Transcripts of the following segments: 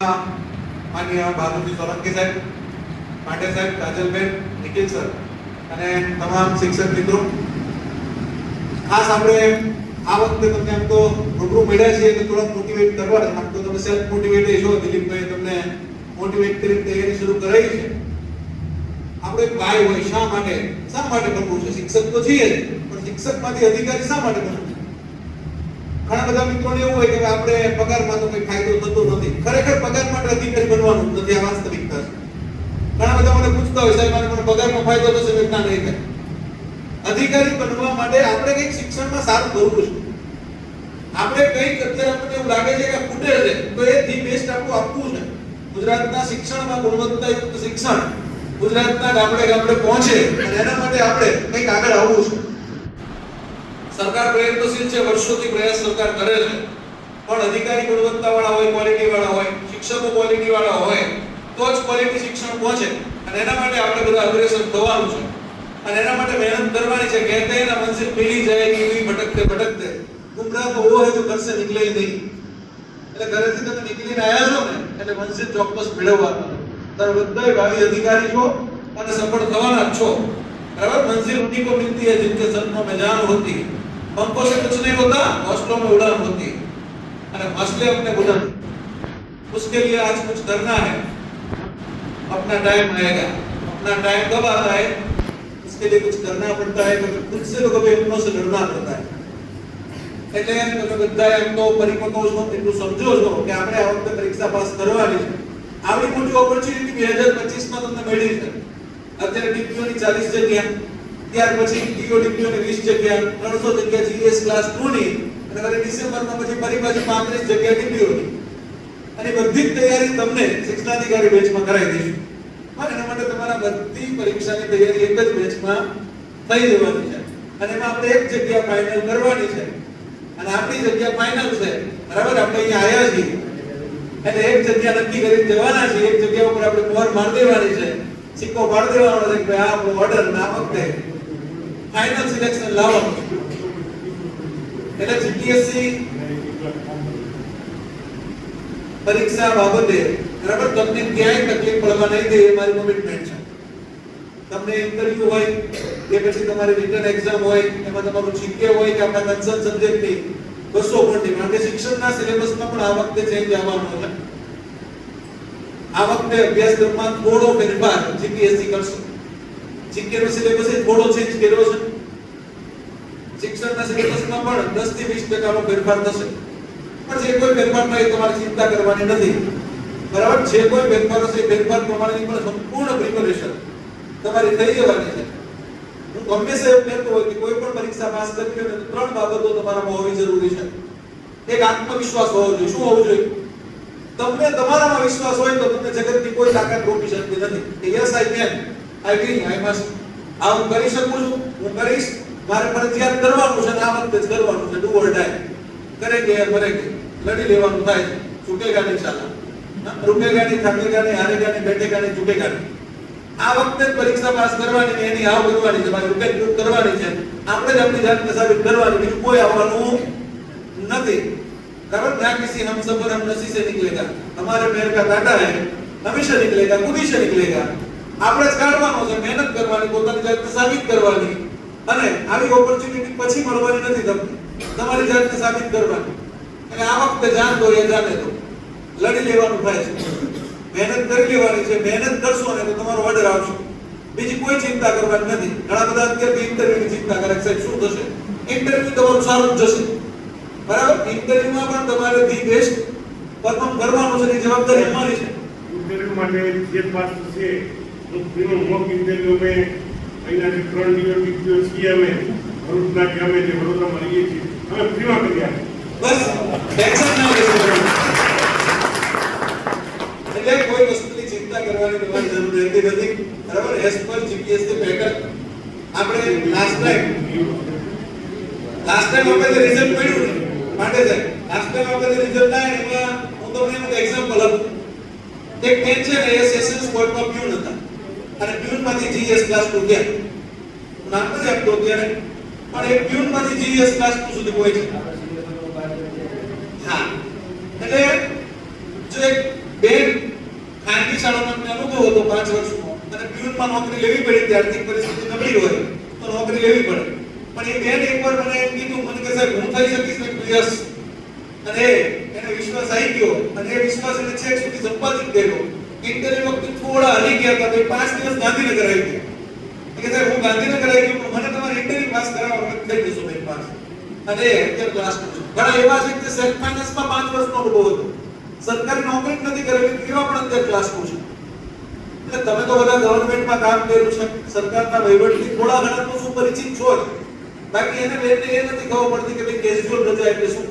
માન્ય બાબુજી સોલંકી સાહેબ, પાંડે સાહેબ, કાજલબેન, નિખિલ સર અને તમામ શિક્ષક મિત્રો. ખાસ આપણે આ વખતે તમને આમ તો રૂબરૂ મળ્યા છીએ તો થોડાક મોટિવેટ કરવા આમ તો તમે સેલ્ફ મોટિવેટ છો દિલીપભાઈ તમને મોટિવેટ કરી તૈયારી શરૂ કરાવી છે. આપણે ભાઈ હોય શા માટે? શા માટે બનવું છે? શિક્ષક તો છીએ પણ શિક્ષકમાંથી અધિકારી શા માટે બનવું ઘણા બધા મિત્રોને એવું હોય કે આપણે પગારમાં તો કોઈ ફાયદો થતો નથી. ખરેખર પગાર માટે અધિકારી બનવાનું નથી, આ વાસ્તવિકતા છે. ઘણા બધા મને પૂછતા હોય, સાહેબ મને પગારમાં ફાયદો થશે, મેં નહીં થાય. અધિકારી બનવા માટે આપણે કંઈક શિક્ષણમાં સારું કરવું છે. આપણે કંઈક અત્યારે આપણને એવું લાગે છે કે ખૂટે છે, તો એ ધી બેસ્ટ આપણું આપવું છે. ગુજરાતના શિક્ષણમાં ગુણવત્તાયુક્ત શિક્ષણ ગુજરાતના ગામડે ગામડે પહોંચે અને એના માટે આપણે કંઈક આગળ આવવું છે. સરકાર પ્રયત્નશીલ છે વર્ષોથી પ્રયાસ સરકાર કરે છે પણ અધિકારી ગુણવત્તાવાળા હોય ક્વોલિટી વાળા હોય શિક્ષકો ક્વોલિટી વાળા હોય તો જ ક્વોલિટી શિક્ષણ પહોંચે અને એના માટે આપણે બધા અગ્રેસર થવાનું છે અને એના માટે મહેનત કરવાની છે કહેતે હૈ ના મંજિલ મિલી જાયેગી યું ભટકતે ભટકતે ગુમરાહ તો वो है जो घर से निकले ही नहीं એટલે ઘરેથી તમે નીકળીને આવ્યા છો ને એટલે મંજિલ ચોક્કસ મેળવવાનું તમે બધાય ભાવિ અધિકારી છો અને સફળ થવાના જ છો बराबर मंजिल उन्हीं को मिलती है जिनके सपनों में जान होती है पंखों से कुछ नहीं होता हौसलों में उड़ान होती है अरे हौसले अपने बुलंद उसके लिए आज कुछ करना है अपना टाइम आएगा अपना टाइम कब आता है उसके लिए कुछ करना पड़ता है कभी खुद से तो कभी अपनों से लड़ना पड़ता है એટલે તમે બધા એમ તો પરિપક્વ છો એટલું સમજો છો કે આપણે આ વખતે પરીક્ષા પાસ કરવાની છે આવડી મોટી ઓપોર્ચ્યુનિટી બે હજાર પચીસમાં તમને મળી છે અત્યારે ડીપીઓની ચાલીસ જગ્યા ત્યાર પછી ડીઓ ડીપીઓની વીસ જગ્યા, ત્રણસો જગ્યા જીએસ ક્લાસ ટુ ની, અને વળી ડિસેમ્બરમાં પછી ફરી પાછી પાંત્રીસ જગ્યા ડીપીઓની અને બધી જ તૈયારી તમને શિક્ષણાધિકારી બેચમાં કરાવી દઈશું. હા એના માટે તમારા બધી પરીક્ષાની તૈયારી એક જ બેચમાં થઈ જવાની છે. અને એમાં આપણે એક જગ્યા ફાઇનલ કરવાની છે. અને આપણી જગ્યા ફાઇનલ છે. બરાબર? આપણે અહીંયા આવ્યા છીએ. એટલે એક જગ્યા નક્કી કરી દેવાના છે. એક જગ્યા ઉપર આપણે મોર માર દેવાની છે. સિક્કો માર દેવાનો છે કે આ આપણો ઓર્ડર ના વખતે ફાઇનલ સિલેક્શન લાવો. એટલે જીપીએસસી પરીક્ષા બાબતે. બરાબર? તમને ક્યાંય તકલીફ પડવા નહીં દે એ મારી કમિટમેન્ટ છે. તમને ઇન્ટરવ્યુ હોય કે પછી તમારી રિટર્ન એક્ઝામ હોય, એમાં તમારું જીકે હોય કે આપણા કન્સર્ન સબ્જેક્ટની બસો પોઈન્ટની કારણ કે શિક્ષણના સિલેબસમાં પણ આ વખતે ચેન્જ આવવાનો છે. આ વખતે અભ્યાસક્રમમાં થોડો ફેરફાર જીપીએસસી કરશે. જીકે સિલેબસ થોડો ચેન્જ કર્યો છે. શિક્ષણના સિલેબસમાં પણ 10 થી 20 ટકાનો ફેરફાર થશે. પણ જે કોઈ ફેરફાર થાય તમારે ચિંતા કરવાની નથી. બરાબર? જે કોઈ ફેરફાર હશે ફેરફાર પ્રમાણેની પણ સંપૂર્ણ પ્રિપેરેશન તમારી થઈ જવાની છે. હું હંમેશા એવું કહેતો હોય કે કોઈ પણ પરીક્ષા પાસ કરવી હોય તો ત્રણ બાબતો તમારામાં હોવી જરૂરી છે. એક આત્મવિશ્વાસ હોવો જોઈએ. શું હોવું જોઈએ? તમને તમારામાં વિશ્વાસ હોય તો તમને જગતની કોઈ તાકાત રોકી શકતી નથી. કે yes I can I can I must આ હું કરી શકું છું હું કરીશ મારે ફરજિયાત કરવાનું છે અને આ વખતે જ કરવાનું છે ડુ ઓર ડાય કરેંગે યાર મરેંગે લડી લેવાનું થાય છે છૂટેગા નહીં સાલા હા, રૂકેગા નહીં થાકેગા નહીં હારેગા નહીં બેઠેગા નહીં છૂટેગા નહીં આ વખતે જ પરીક્ષા પાસ કરવાની ને એની આવ કરવાની છે મારી રૂપે પ્રૂફ કરવાની છે આપણે જ આપણી જાતને સાબિત કરવાની બીજું કોઈ આવવાનું નથી बराबर ना किसी हम सफर हम नसी से निकलेगा हमारे पैर का कांटा है हमेशा निकलेगा खुद ही से निकलेगा આપણે જ કાઢવાનો છે, મહેનત કરવાની, પોતાની જાતને સાબિત કરવાની. અને આવી ઓપોર્ચ્યુનિટી પછી મળવાની નથી તમને. તમારી જાતને સાબિત કરવાની. અને આ વખતે જાન દો, એ જાણે દો. લડી લેવાનું થાય છે. મહેનત કરી લેવાની છે, મહેનત કરશો ને તો તમારો ઓર્ડર આવશે. બીજી કોઈ ચિંતા કરવાની નથી. ઘણા બધા અત્યારથી ઇન્ટરવ્યુની ચિંતા કરે સાહેબ, શું થશે? ઇન્ટરવ્યુ તમારું સારું જશે. બરાબર? ઇન્ટરવ્યુમાં પણ તમારે ધી બેસ્ટ પરફોર્મ કરવાનું છે જવાબદારી અમારી છે. ઇન્ટરવ્યુ માટે જે પાસ છે ફ્રીનો મોક ઇન્ટરવ્યુ મેં અહીંયાથી ત્રણ દિવસ વીડિયો છીએ અમે. ભરૂચના કે જે વડોદરામાં રહીએ છીએ. અમે ફ્રીમાં કરી બસ, ટેન્શન કોઈ વસ્તુની ચિંતા કરવાની તમારી જરૂર નથી. બરાબર? એસ પર જીપીએસથી પેટર્ન આપણે લાસ્ટ ટાઈમ લાસ્ટ ટાઈમ આપણે રિઝલ્ટ મળ્યું માટે લાસ્ટ ટાઈમ આપણે રિઝલ્ટ આવ્યા એમાં હું એનું એક્ઝામ્પલ આપું. એક મેચ છે એ સેશન સ્પોર્ટમાં પ્યુન હતા અને પ્યુનમાંથી જીએસ ક્લાસ 2 ગયા નામ નથી આપતો અત્યારે. પણ એ પ્યુનમાંથી જીએસ ક્લાસ 2 સુધી પહોંચી હા. એટલે જો એક બેન ખાનગી શાળામાં મને અનુભવ હતો પાંચ વર્ષનો, અને પ્યુનમાં નોકરી લેવી પડી હતી આર્થિક પરિસ્થિતિ નબળી હોય, તો નોકરી લેવી પડે. પણ એ બેન એકવાર મને એમ કીધું, મને કે સાહેબ, હું થઈ શકીશ ને યસ. અને એને વિશ્વાસ આવી ગયો. અને એ વિશ્વાસ એને છેક સુધી સંપાદિત કર્યો. ઇન્ટરવ્યુ વખતે થોડા હલી ગયા હતા, તો પાંચ દિવસ ગાંધીનગર આવી ગયા. કે સાહેબ, હું ગાંધીનગર આવી ગયો મને તમારે ઇન્ટરવ્યુ પાસ કરાવવા થઈ જશો ભાઈ પાસ અને અત્યારે ક્લાસ ઘણા એવા છે કે સેલ્ફ ફાઇનાન્સમાં પાંચ વર્ષનો અનુભવ હતો. સરકારી નોકરી નથી કરેલી એવા પણ અત્યારે ક્લાસ છું. એટલે તમે તો બધા ગવર્નમેન્ટમાં કામ કર્યું છે, સરકારના વહીવટથી થોડા ઘણા તો સુપરિચિત છો બાકી એને લઈને એ નથી ખબર પડતી કે ભાઈ કેઝ્યુઅલ રજા એટલે શું.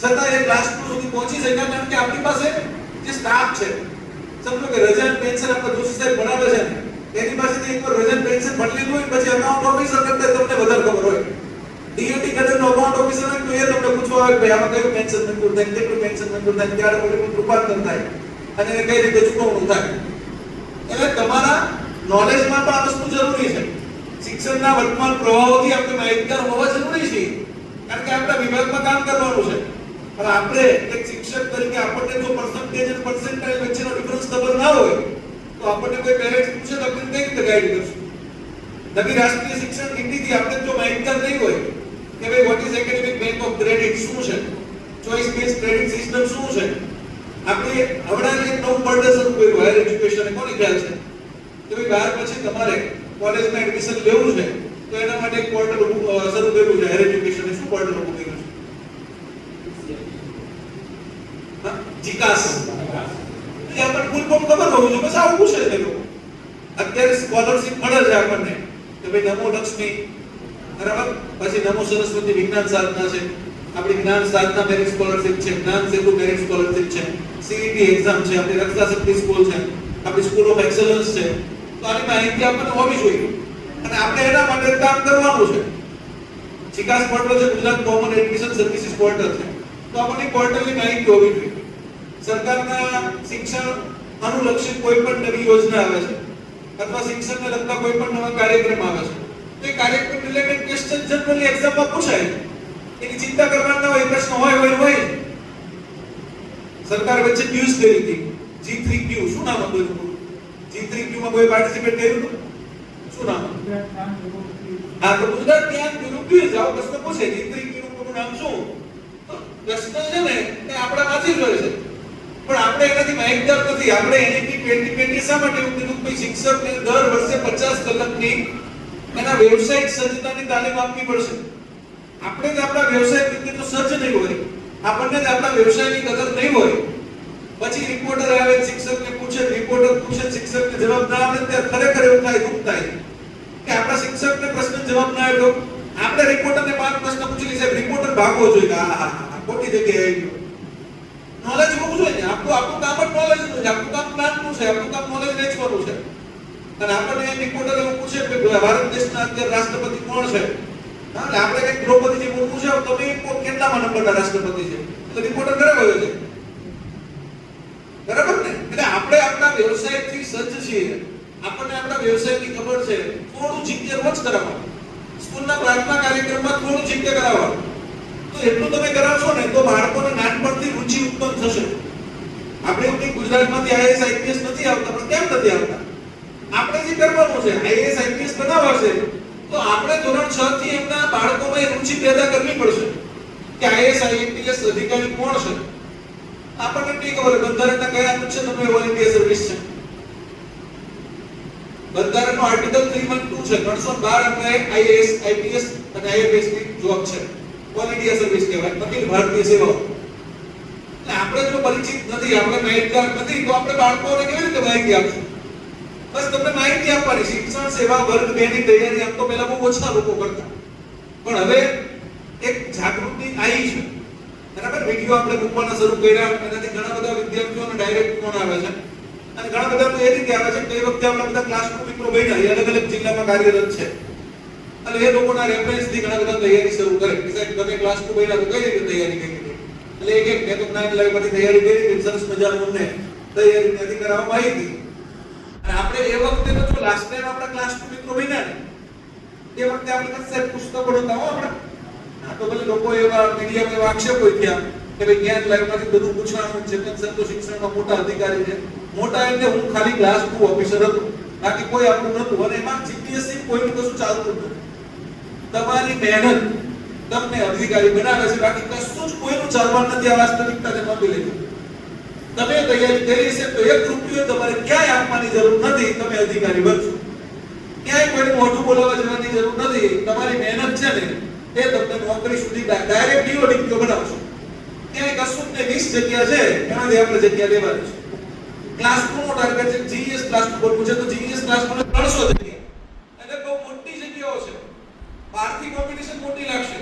છતાં એ ક્લાસ સુધી પહોંચી શક્યા, કારણ કે આપણી પાસે જે સ્ટાફ છે, સમજો કે રજન પેન્શન આપણા જોશી સાહેબ ભણાવે છે. એની પાસેથી એકવાર રજા અને પેન્શન ભણી લીધું હોય પછી અકાઉન્ટ ઓફિસર કરતા તમને વધારે ખબર હોય. ડીએટી કદરનો અકાઉન્ટ ઓફિસર હોય તો એ તમને પૂછવા આવે ભાઈ, આમાં કયું પેન્શન મંજૂર થાય? કેટલું પેન્શન મંજૂર થાય? ત્યારે કોઈ રૂપાંતર થાય? અને એને કઈ રીતે ચૂકવણું થાય? એટલે તમારા નોલેજમાં પણ આ વસ્તુ જરૂરી છે. શિક્ષણના વર્તમાન પ્રવાહોથી આપણે માહિતગાર હોવા જરૂરી છે. કારણ કે આપણા વિભાગમાં કામ કરવાનું છે. પણ આપણે એક શિક્ષક તરીકે આપણને જો પર્સન્ટેજ અને પર્સન્ટાઇલ વચ્ચેનો ડિફરન્સ ખબર ના હોય, તો આપણને કોઈ પેરેન્ટ્સ પૂછે તો આપણે કઈ રીતે ગાઈડ કરશું? નવી રાષ્ટ્રીય શિક્ષણ નીતિથી આપણે જો માહિતગાર નહીં હોય, કે ભાઈ what is academic bank of credit શું છે? ચોઇસ બેઝ ક્રેડિટ સિસ્ટમ શું છે? આપણે હમણાં એક નવું બર્ડન શરૂ કર્યું હાયર એજ્યુકેશન કોની ખ્યાલ છે? કે ભાઈ બાર પછી તમારે કોલેજમાં એડમિશન લેવું છે, તો એના માટે એક પોર્ટલ શરૂ કર્યું છે હાયર એજ્યુકેશન શું પોર્ટલ ઊભું કર્યું છે હા? જીકાસ એ આપણને ફૂલ ફોર્મ ખબર હોવું જોઈએ. બસ આવું પૂછે છે લોકો. અત્યારે સ્કોલરશિપ મળે છે આપણને કે ભાઈ નમો લક્ષ્મી. બરાબર? પછી નમો સરસ્વતી વિજ્ઞાન સાધના છે. આપણી જ્ઞાન સાધના મેરિટ સ્કોલરશિપ છે. જ્ઞાન સેતુ મેરિટ સ્કોલરશિપ છે. સીઈટી એક્ઝામ છે. આપણી રક્ષા શક્તિ સ્કૂલ છે. આપણી સ્કૂલ ઓફ એક્સલન્સ છે. તો આની માહિતી આપણને હોવી જોઈએ. અને આપણે એના માટે કામ કરવાનું છે. ચિકાસ પોર્ટલ છે. Gujarat common admission services portal છે. તો આપણને પોર્ટલની માહિતી હોવી જોઈએ. સરકારના શિક્ષણ અનુલક્ષિત કોઈ પણ નવી યોજના આવે છે, અથવા શિક્ષણને લગતા કોઈ પણ નવા કાર્યક્રમ આવે છે, તો એ કાર્યક્રમ રિલેટેડ ક્વેશ્ચન જનરલી એક્ઝામમાં પૂછાય એની ચિંતા કરવાના હોય પ્રશ્ન હોય હોય હોય. સરકાર વચ્ચે ન્યૂઝ કરી હતી G3Q શું નામ હતું એનું? પૂરું? G3Q માં કોઈ પાર્ટિસિપેટ કર્યું હતું? શું નામ? હા, તો ગુજરાત ત્યાં પેલું જાઓ પ્રશ્ન પૂછે. G3Q નું પૂરું નામ શું? પ્રશ્ન છે ને, એ આપણામાંથી જ હોય છે. પણ આપણે એનાથી માહિતગાર નથી. આપણે એનઈપી 2020 શા માટે? એવું કીધું કે શિક્ષકને દર વર્ષે 50 કલાકની એના વ્યવસાયિક સજ્જતાની તાલીમ આપવી પડશે. આપણે જ આપણા વ્યવસાય પ્રત્યે તો સજ્જ નહીં હોય. આપણને જ આપણા વ્યવસાયની કદર નહીં હોય. પછી રિપોર્ટર આવે, શિક્ષકને પૂછે રિપોર્ટર પૂછે, શિક્ષકને જવાબ ના આવે ત્યારે ખરેખર એવું થાય, દુઃખ થાય. કે આપણા શિક્ષકને પ્રશ્ન જવાબ ના આવ્યો આપણે રિપોર્ટરને પાંચ પ્રશ્ન પૂછી લે રિપોર્ટર ભાગવો જોઈએ. હા હા ખોટી જગ્યાએ આવી ગયો નોલેજ હોવું જોઈએ ને આપણું આપણું કામ જ નોલેજનું છે આપણું કામ જ્ઞાનનું છે આપણું કામ નોલેજ વેચવાનું છે. અને આપણને એ રિપોર્ટર એવું પૂછે કે ભારત દેશના અત્યારે રાષ્ટ્રપતિ કોણ છે? હા એટલે આપણે કંઈક દ્રૌપદીજી મુર્મુ પૂછે તમે કેટલામાં નંબરના રાષ્ટ્રપતિ છે? તો રિપોર્ટર વયો છે. બરાબર ને? એટલે આપણે આપણા વ્યવસાયથી સજ્જ છીએ. આપણને આપણા વ્યવસાયની ખબર છે, થોડું જીકે રોજ કરાવવાનું. સ્કૂલના પ્રાર્થના કાર્યક્રમમાં થોડું જીકે કરાવવાનું. તો એટલું તમે કરાવશો ને, તો બાળકોને નાનપણથી રુચિ ઉત્પન્ન થશે. આપણે એવું કંઈ ગુજરાતમાંથી આઈએસ આઈપીએસ નથી આવતા, પણ કેમ નથી આવતા? આપણે જે કરવાનું છે આઈએસ આઈપીએસ બનાવવા છે તો આપણે ધોરણ 6 થી એમના બાળકોમાં રુચિ પેદા કરવી પડશે કે આઈએસ આઈપીએસ અધિકારી કોણ છે? આપણને નહીં ખબર બંધારણના કયા અનુચ્છેદ તમે ઓલ ઇન્ડિયા સર્વિસ છે. બંધારણનો આર્ટિકલ 312 છે 312 આપણે આઈએએસ, આઈપીએસ અને આઈએફએસની જોબ છે. ઓલ સર્વિસ કહેવાય, અખિલ ભારતીય સેવા એટલે આપણે જો પરિચિત નથી, આપણે માહિતગાર નથી, તો આપણે બાળકોને કેવી રીતે માહિતી આપશું? બસ તમને માહિતી આપવાની, શિક્ષણ સેવા વર્ગ બે ની તૈયારી આમ તો પહેલા બહુ ઓછા લોકો કરતા. પણ હવે એક જાગૃતિ આવી છે. બરાબર? વીડિયો આપણે મૂકવાના શરૂ કર્યા, એનાથી ઘણા બધા વિદ્યાર્થીઓને ડાયરેક્ટ ફોન આવે છે. અને ઘણા બધા એ રીતે આવે છે કે એ વખતે આપણા બધા ક્લાસરૂમ મિત્રો બન્યા એ અલગ અલગ જિલ્લામાં કાર્યરત છે. અને એ લોકોના રેફરન્સથી ઘણા બધા તૈયારી શરૂ કરે. કે સાહેબ તમે ક્લાસરૂમ બન્યા તો કઈ રીતે તૈયારી કરી? એટલે એક એક જ્ઞાન લાઈવ પરથી તૈયારી કરી હતી, સરસ મજાનું અમને તૈયારી ત્યાંથી કરાવવામાં આવી હતી અને આપણે એ વખતે તો જો લાસ્ટ ટાઈમ આપણા ક્લાસરૂમ મિત્રો બન્યા ને, એ વખતે આપણે કદાચ પુસ્તકો નહોતા હો આપણે. આ તો ભલે લોકો એવા મીડિયામાં એવા આક્ષેપો થયા કે ભાઈ ક્યાં લાઈફમાંથી બધું પૂછવાનું ચેતન સર તો શિક્ષણમાં મોટા અધિકારી છે. મોટા એટલે હું ખાલી ક્લાસ ટુ ઓફિસર હતો. બાકી કોઈ આપણું નહોતું. અને એમાં જીપીએસસી કોઈનું કશું ચાલતું નહોતું. તમારી મહેનત તમને અધિકારી બનાવે છે, બાકી કશું જ કોઈનું ચાલવાનું નથી, આ વાસ્તવિકતાને નોંધી લેજો તમે તૈયારી કરી છે, તો એક રૂપિયો તમારે ક્યાંય આપવાની જરૂર નથી, તમે અધિકારી બનશો. ક્યાંય કોઈને મોઢું બોલાવવા જવાની જરૂર નથી, તમારી મહેનત છે ને, એ તમને નોકરી સુધી ડાયરેક્ટ ડીઓ ડીપીઓ બનાવશો. ક્યાંય કશું ને વીસ જગ્યા છે, એમાંથી આપણે જગ્યા લેવાની છે. ક્લાસ 2 નો ટાર્ગેટ છે જીએસ ક્લાસ 2 કરવું છે તો જીએસ ક્લાસ 2 ને 300 જગ્યા એટલે બહુ મોટી જગ્યાઓ છે બહારથી કોમ્પિટિશન મોટી લાગશે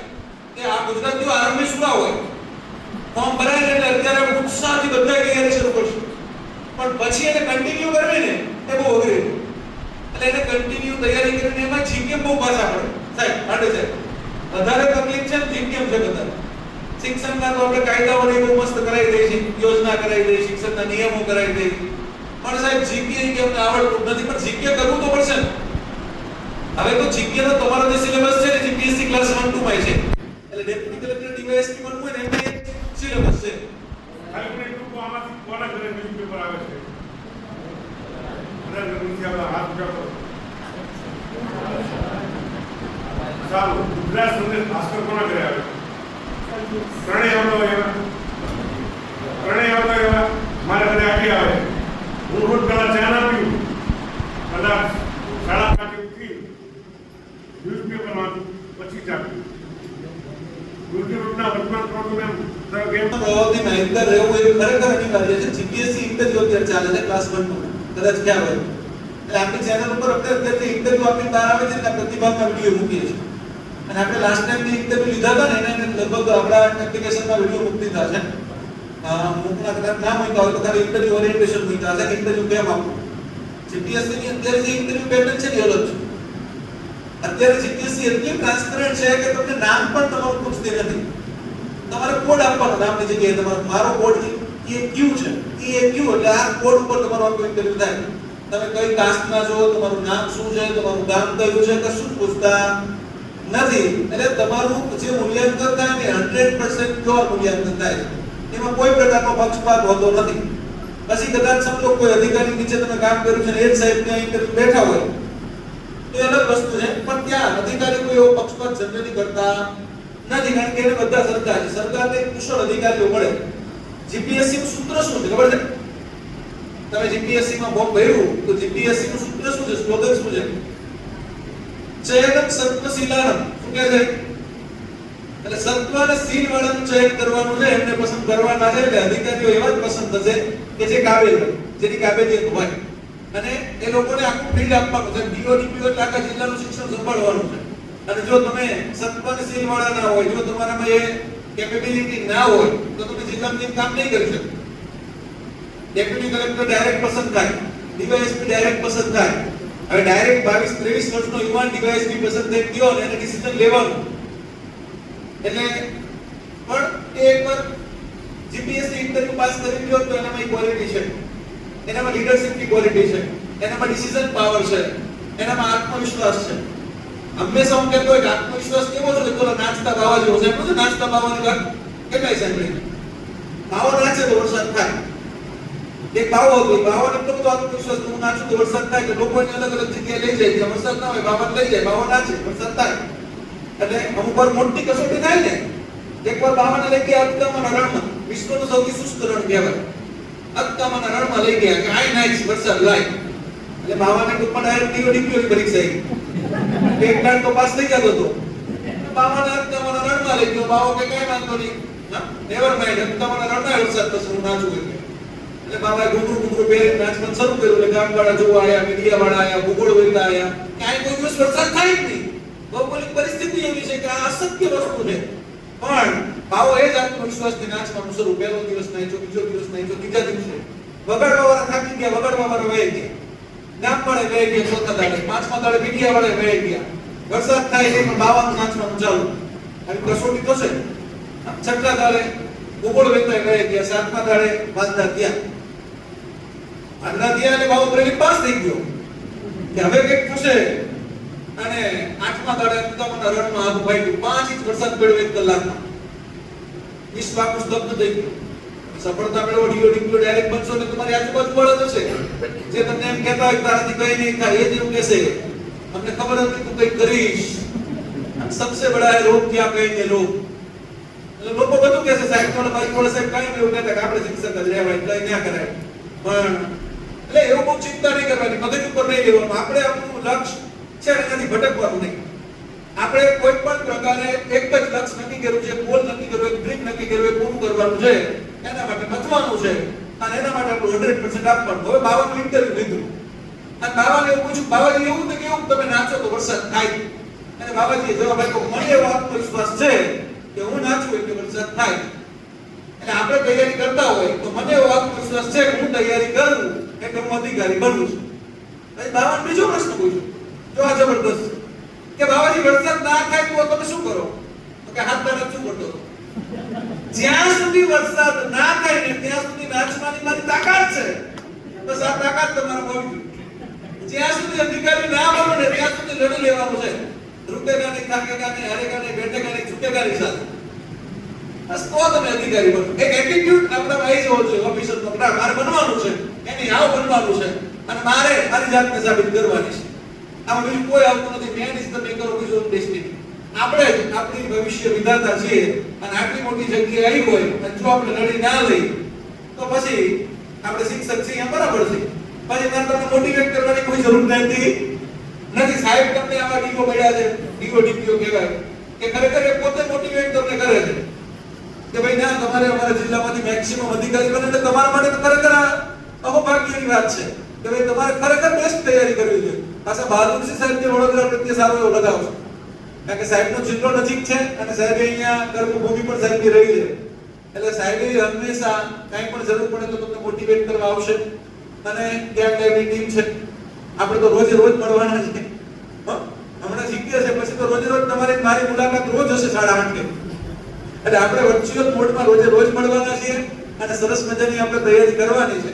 કે આ ગુજરાતીઓ આર્મી સુરા હોય ફોર્મ ભરાય એટલે અત્યારે આપણે ઉત્સાહથી બધા તૈયારી શરૂ કરશું પણ પછી એને કન્ટિન્યુ કરવી ને એ બહુ અઘરી છે. એટલે એને કન્ટિન્યુ તૈયારી કરીને એમાં જીકેમ બહુ પાછા પડે સાહેબ માટે સાહેબ વધારે તકલીફ છે ને જીકેમ છે વધારે શિક્ષણના તો આપણે કાયદાઓને બહુ મસ્ત કરાવી દઈએ છીએ યોજના કરાવી દઈએ શિક્ષણના નિયમો કરાવી દે. પણ સાહેબ, જીકે કે અમને આવડતું નથી, પણ જીકે કરવું તો પડશે હવે તો જીકે નો તમારો જે સિલેબસ છે ને જીપીએસસી ક્લાસ 1 2 માં છે. એટલે ડેપ્યુટી કલેક્ટર ડીવાયએસપી બનવું હોય ને, એમને સિલેબસ છે ખાલી મને એટલું કહો, આમાંથી કોના ઘરે ન્યૂઝપેપર આવે છે બધા ઘરમાંથી આપણા હાથ ઊંચા કરો. સારું ગુજરાત સંદેશ ભાસ્કર કોના ઘરે આવે ત્રણેય આવતો હોય એવા ત્રણેય આવતો હોય એવા મારા ઘરે આટલી આવે હું રોજ પહેલા ચા ના પીવું કદાચ સાડા પાંચે ઉઠી ન્યૂઝપેપર વાંચું પછી ચા પીવું રોજની રોજના વર્તમાન પ્રવૃત્તિને એમ કેમ પ્રવૃત્તિમાં અંદર રહેવું એ ખરેખર અનિવાર્ય છે જીપીએસસી ઇન્ટરવ્યુ અત્યારે ચાલે છે ક્લાસ 1 નું ખ્યાલ હોય એટલે આપણી ચેનલ ઉપર અત્યારથી ઇન્ટરવ્યુ આપણી બહાર આવે છે એટલે પ્રતિભાવના વીડિયો મૂકીએ છીએ. અને આપણે લાસ્ટ ટાઈમ જે ઇન્ટરવ્યુ લીધા હતા ને, એને લગભગ આપણા એપ્લિકેશનમાં વીડિયો મૂકી દીધા છે મૂકના કદાચ ના હોય તો ખાલી ઇન્ટરવ્યુ ઓરિએન્ટેશન મૂક્યા. છે કે ઇન્ટરવ્યુ કેમ આપવું જીપીએસસી ની અત્યારે જે ઇન્ટરવ્યુ પેટર્ન છે એ અલગ છે. અત્યારે જીપીએસસી એટલી ટ્રાન્સપરન્ટ છે કે તમને નામ પણ તમારું પૂછતી નથી. તમારે કોડ આપવાનો, નામની જગ્યાએ તમારો, મારો કોડ એ ક્યુ છે? એ ક્યુ? એટલે આ કોડ ઉપર તમારો આખો ઇન્ટરવ્યુ થાય તમે કઈ કાસ્ટના છો, તમારું નામ શું છે, તમારું ગામ કયું છે, કશું પૂછતા નથી. એટલે તમારું જે મૂલ્યાંકન થાય ને 100% પ્યોર મૂલ્યાંકન થાય એમાં કોઈ પ્રકારનો પક્ષપાત હોતો નથી. પછી કદાચ સમજો કોઈ અધિકારી નીચે તમે કામ કર્યું છે ને એ જ સાહેબ ત્યાં ઇન્ટરવ્યુ બેઠા હોય. તો એ અલગ વસ્તુ છે. પણ ત્યાં અધિકારી કોઈ એવો પક્ષપાત જનરલી કરતા નથી. કારણ કે એને બધા સરકાર છે. સરકારને કુશળ અધિકારીઓ મળે. જીપીએસસી નું સૂત્ર શું છે? ખબર છે? તમે જીપીએસસી માં ફોર્મ ભર્યું, તો જીપીએસસી નું સૂત્ર શું છે? સ્લોગન શું છે? ચયનમ સત્વશીલાનમ શું કહે છે? એટલે સત્વ અને શીલ વાળાનું ચયન કરવાનું છે, એમને પસંદ કરવાના છે, એટલે અધિકારીઓ એવા જ પસંદ થશે કે જે કાબેલ જેની કાબેલિયત હોય. અને એ લોકોને આખું ફીલ્ડ આપવાનું છે ડીઓડીપીઓ એટલે આખા જિલ્લાનું શિક્ષણ સંભાળવાનું છે. અને જો તમે સત્વ અને શીલ વાળા ના હોય, જો તમારામાં એ કેપેબિલિટી ના હોય તો તમે જિલ્લામાં કામ નહીં કરી શકો. ડેપ્યુટી કલેક્ટર ડાયરેક્ટ પસંદ થાય. ડીવાયએસપી ડાયરેક્ટ પસંદ થાય. હવે ડાયરેક્ટ 22 23 વર્ષનો યુવાન ડીવાયએસપી પસંદ થઈ ગયો અને એને ડિસિઝન લેવાનું. એટલે પણ એ એકવાર જીપીએસસી ઇન્ટરવ્યુ પાસ કરી ગયો તો એનામાં ક્વોલિટી છે. એનામાં લીડરશિપની ક્વોલિટી છે. એનામાં ડિસિઝન પાવર છે. એનામાં આત્મવિશ્વાસ છે. હંમેશા હું કહેતો હોય કે આત્મવિશ્વાસ કેવો છે પેલો નાચતા બાવા જેવો છે? એમ નથી નાચતા બાવાની વાત કેટલાય સાંભળી બાવા નાચે તો વરસાદ થાય. એક બાવો હતો બાવાને એટલો બધો આત્મવિશ્વાસ હું નાચું તો વરસાદ થાય કે લોકો એને અલગ અલગ જગ્યાએ લઈ જાય વરસાદ ના હોય બાવાને લઈ જાય, બાવા નાચે, વરસાદ થાય. એટલે અમુક વાર મોટી કસોટી થાય ને, એકવાર બાવાને લઈ ગયા અક્કામાના રણમાં, વિશ્વનું સૌથી શુષ્ક રણ કહેવાય. અક્કામાના રણમાં લઈ ગયા કે આઈ નાઈસ, વરસાદ લાય. એટલે બાવાને ટૂંકમાં ડાયરેક્ટ ડીઓ ડીપીઓની પરીક્ષા આવી એક ટાઈમ તો પાસ થઈ જતો હતો બાવાને તમારા રણમાં લઈ ગયો. બાવો કે કઈ વાંધો નહીં. નેવર માઇન્ડ અક્કામાના રણમાં વરસાદ થશે હું નાચું એટલે બાબાએ ઘૂંઘરું ઘૂંઘરું પહેરી નાચવાનું શરૂ કર્યું. એટલે ગામવાળા જોવા આવ્યા મીડિયા વાળા આયા, ભૂગોળ વેતા આયા. ક્યાંય કોઈ દિવસ વરસાદ થાય જ નહીં. ભૌગોલિક પરિસ્થિતિ એવી છે કે આ અશક્ય વસ્તુ છે. પણ બાવો એ જ આત્મવિશ્વાસથી નાચવાનું શરૂ. પહેલો દિવસ નાચ્યો, બીજો દિવસ નાચ્યો, ત્રીજા દિવસે. વગાડવા વાળા થાકી ગયા વગાડવા વાળા વહી ગયા. ગામ વાળે વહી ગયા ચોથા દાડે. પાંચમા દાડે મીડિયા વાળે વહી ગયા. વરસાદ થાય છે પણ બાવાનું નાચવાનું ચાલુ. આવી કસોટી થશે છઠ્ઠા દાડે ભૂગોળ વેતા વહી ગયા, સાતમા દાડે વાંધા ગયા. વાંધા ગયા અને બાબુ પ્રેમી પાસ થઈ ગયો. કે હવે કંઈક થશે. અને આઠમા દાડે અમદાવાદના રણમાં આગ ભાઈ પાંચ ઇંચ વરસાદ પડ્યો એક કલાકમાં. વિશ્વ આખું સ્તબ્ધ થઈ ગયું. સફળતા મેળવો ડીઓ ડીપીઓ ડાયરેક્ટ બનશો ને તમારી આજુબાજુ બળદ હશે જે તમને એમ કહેતા હોય તારાથી કઈ નહીં થાય, એ જ એવું કહેશે. તમને ખબર હતી તું કઈ કરીશ. અને સબસે બડા હે લોગ ક્યાં કહેંગે લોગ એટલે લોકો બધું કહેશે, સાહેબ તો મારી જોડે સાહેબ, કઈ એવું કહેતા કે આપણે શિક્ષક જ રહેવાય કઈ ના કરાય. પણ એટલે એવું બહુ ચિંતા નહીં કરવાની, મગજ ઉપર નહીં લેવાનું. આપણે આપણું લક્ષ્ય છે એનાથી ભટકવાનું નહીં. આપણે કોઈ પણ પ્રકારે એક જ લક્ષ્ય નક્કી કર્યું છે, ગોલ નક્કી કર્યો, એક ડ્રીમ નક્કી કર્યું એ પૂરું કરવાનું છે, એના માટે મથવાનું છે. અને એના માટે આપણું હંડ્રેડ પર્સન્ટ આપવાનું હવે બાવાનું ઇન્ટરવ્યુ લીધું. અને બાવાને એવું પૂછ્યું બાવાજી એવું તો કેવું તમે નાચો તો વરસાદ થાય. અને બાબાજીએ જવાબ આપ્યો, મને એવો આત્મવિશ્વાસ છે કે હું નાચું એટલે વરસાદ થાય. એટલે આપણે તૈયારી કરતા હોય તો મને એવો આત્મવિશ્વાસ છે કે હું તૈયારી કરું, એટલે હું અધિકારી બનું છું. પછી બાવાને બીજો પ્રશ્ન પૂછ્યો. જો આ જબરદસ્ત કે બાબાજી, વરસાદ ના થાય તો તમે શું કરો? તો કે હાથ બાર શું કરતો જ્યાં સુધી વરસાદ ના થાય ને ત્યાં સુધી નાચવાની મારી તાકાત છે. બસ આ તાકાત તમારા હોવી જ્યાં સુધી અધિકારી ના બનો ને ત્યાં સુધી લડી લેવાનું છે. રૂકેગા નહીં થાકેગા નહીં હારેગા સાથે. બસ તો તમે અધિકારી બનો. એક એટીટ્યુડ આપણામાં આવી જવો જોઈએ ઓફિસર તો મારે બનવાનું છે. એની આવ બનવાનું છે. અને મારે મારી જાતને સાબિત કરવાની છે. આમાં બીજું કોઈ આવતું નથી. Man is the maker of his own destiny આપણે જ આપણી ભવિષ્ય વિધાતા છીએ અને આટલી મોટી જગ્યાએ આવી હોય અને જો આપણે લડી ના લઈ તો પછી આપણે શિક્ષક છીએ બરાબર છે. પછી મારે તમને મોટિવેટ કરવાની કોઈ જરૂર નથી. નથી, સાહેબ તમને આવા ડીઓ મળ્યા છે. ડીઓ, ડીપીઓ કહેવાય. કે ખરેખર એ પોતે મોટિવેટ તમને કરે છે. કે ભાઈ, ના, તમારે અમારા જિલ્લામાંથી મેક્સિમમ અધિકારી બને તમારા માટે ખરેખર આ અહોભાગ્યની વાત છે. કે ભાઈ, તમારે ખરેખર બેસ્ટ તૈયારી કરવી જોઈએ. પાછા બહાદુરસિંહ સાહેબ જે વડોદરા પ્રત્યે સારો એવો લગાવ છે. કારણ કે સાહેબનો જિલ્લો નજીક છે અને સાહેબે અહીંયા કર્મભૂમિ પણ સાહેબની રહી છે. એટલે સાહેબે હંમેશા કાંઈ પણ જરૂર પડે તો તમને મોટિવેટ કરવા આવશે અને ત્યાં ટાઈપની ટીમ છે. આપણે તો રોજે રોજ મળવાના છે? હમણાં શીખીએ છે, પછી તો રોજે રોજ તમારી મારી મુલાકાત રોજ હશે સાડા આઠે એટલે આપણે વર્ચ્યુઅલ મોડમાં રોજે રોજ મળવાના છીએ અને સરસ મજાની આપણે તૈયારી કરવાની છે.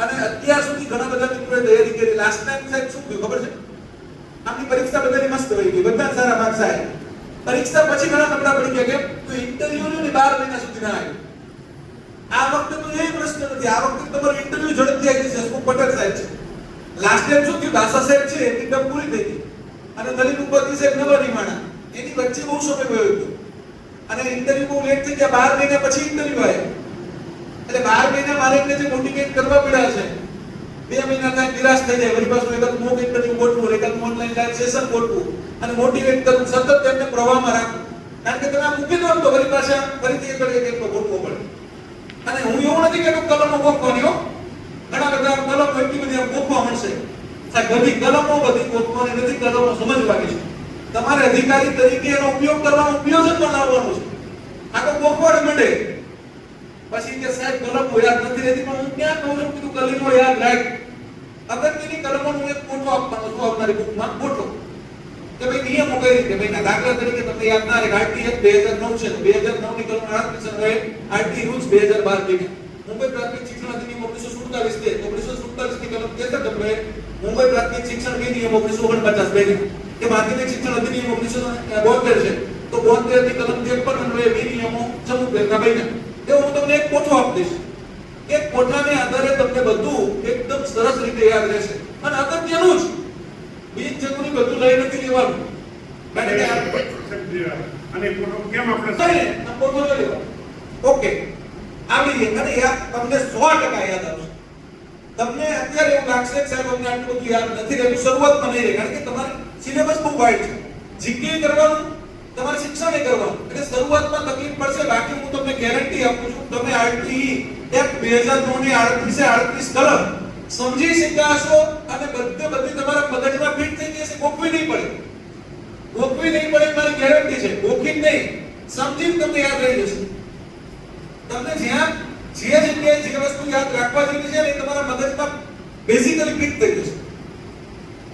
અને અત્યાર સુધી ઘણા બધા મિત્રોએ તૈયારી કરી. લાસ્ટ ટાઈમ સાહેબ શું થયું ખબર છે? આપની પરીક્ષા બધાની મસ્ત રહી ગઈ. બધા સારા માર્ક્સ આવ્યા પરીક્ષા પછી ઘણા નબળા પડી ગયા. કેમ? તો ઇન્ટરવ્યુ ને 12 મહિના સુધી ના આવ્યું. આ વખતે તો એ પ્રશ્ન નથી. આ વખતે તમારું ઇન્ટરવ્યુ ઝડપથી આવી જશે. હસમુખ પટેલ સાહેબ છે. લાસ્ટ ટાઈમ શું થયું? દાસા સાહેબ છે, એની ટર્મ પૂરી થઈ ગઈ. અને દલિત ઉપરથી સાહેબ નવા નિમાણા એની વચ્ચે બહુ સમય ગયો હતો. અને ઇન્ટરવ્યુ બહુ લેટ થઈ ગયા. 12 મહિના પછી ઇન્ટરવ્યુ આવ્યો. એટલે બાર મહિના મારે એમને જે મોટિવેટ કરવા પડ્યા છે, બે મહિના થાય નિરાશ થઈ જાય. વળી પાછું એકાદ મોક ઇન્ટરવ્યુ ગોઠવું એકાદ ઓનલાઈન લાઈવ સેશન ગોઠવું અને મોટિવેટ કરવું સતત તેમને પ્રવાહમાં રાખવું કારણ કે તમે આ મૂકી દો તો વળી પાછા ફરીથી એક એક ગોઠવો પડે. અને હું એવું નથી કહેતો કલમો ગોખવા હો. ઘણા બધા કલમો એટલી બધી ગોખવા મળશે. સાહેબ, બધી કલમો, બધી ગોખવાની નથી કલમો સમજવાની છે. તમારે અધિકારી તરીકે એનો ઉપયોગ કરવાનો પણ બનાવવાનું છે. આ તો ગોખવાડ મંડે. પછી કે સાહેબ, કલમો યાદ નથી રહેતી, પણ હું ક્યાં કહું છું? કીધું કલમો યાદ રાખ. અગત્યની કલમોનું એક ફોટો આપવાનો છું આપનારી બુકમાં, ફોટો. કે ભાઈ નિયમો કઈ રીતે? ભાઈ દાખલા તરીકે તમને યાદ ના રહે આરટી એક 2009 છે. 2009 ની કલમ 38 રહે. આરટી રૂલ્સ 2012 થી મુંબઈ પ્રાથમિક શિક્ષણ અધિનિયમ 1947 છે. 1947 ની કલમ 63 રહે મુંબઈ પ્રાથમિક શિક્ષણ અધિનિયમ 1949 બે કે માધ્યમિક શિક્ષણ અધિનિયમ 1972 છે. તો 72 ની કલમ 53 અન્વયે બે નિયમો સમૂહ ભેગા બન્યા એ હું તમને એક કોઠો આપી દઈશ. એક કોઠાને આધારે તમને બધું એકદમ સરસ રીતે યાદ રહેશે. અને અગત્યનું જ બિનજરૂરી બધું લઈ નથી લેવાનું. કારણ કે અને ફોટો કેમ આપણે આ કોઠો લઈ લેવાનો. ઓકે આવી ગઈ અને યાદ તમને 100% યાદ આવશે. તમને અત્યારે એવું લાગશે કે સાહેબ અમને આટલું બધું યાદ નથી રહેતું. શરૂઆતમાં નહીં રહે. કારણ કે તમારી સિલેબસ બહુ વાઇડ છે. જીકે કરવાનું તમારે શિક્ષણ એ કરવાનું એટલે શરૂઆતમાં તકલીફ પડશે, બાકી હું તમને ગેરંટી આપું છું, તમે આરટી એક 2009 ની 38 38 કલમ સમજી શકાશો અને બધે બધી તમારા મગજમાં ફિટ થઈ જશે. ગોખવી નહીં પડે. ગોખવી નહીં પડે, મારી ગેરંટી છે. ગોખી નહીં. સમજીને તમને યાદ રહી જશે. તમને જ્યાં જે જગ્યાએ જે વસ્તુ યાદ રાખવા જેવી છે ને તમારા મગજમાં બેઝિકલી ફિટ થઈ જશે.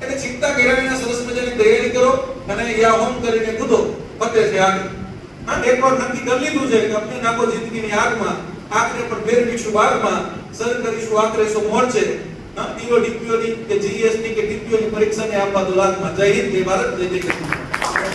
એટલે ચિંતા કર્યા વિના સરસ મજાની તૈયારી કરો અને યા હોમ કરીને કૂદો. પતે છે આગળ અને એકવાર નક્કી કરી લીધું છે કે અપની નાખો જિંદગીની આગમાં, આખરે પણ ફેરવીશું બાગમાં સર કરીશું આખરે સો મોરચે હા ડીઓ ડીપીઓ કે જીએસની કે ડીપીઓની પરીક્ષાને આપવા તો લાગમાં. જય હિન્દ, જય ભારત, જય જય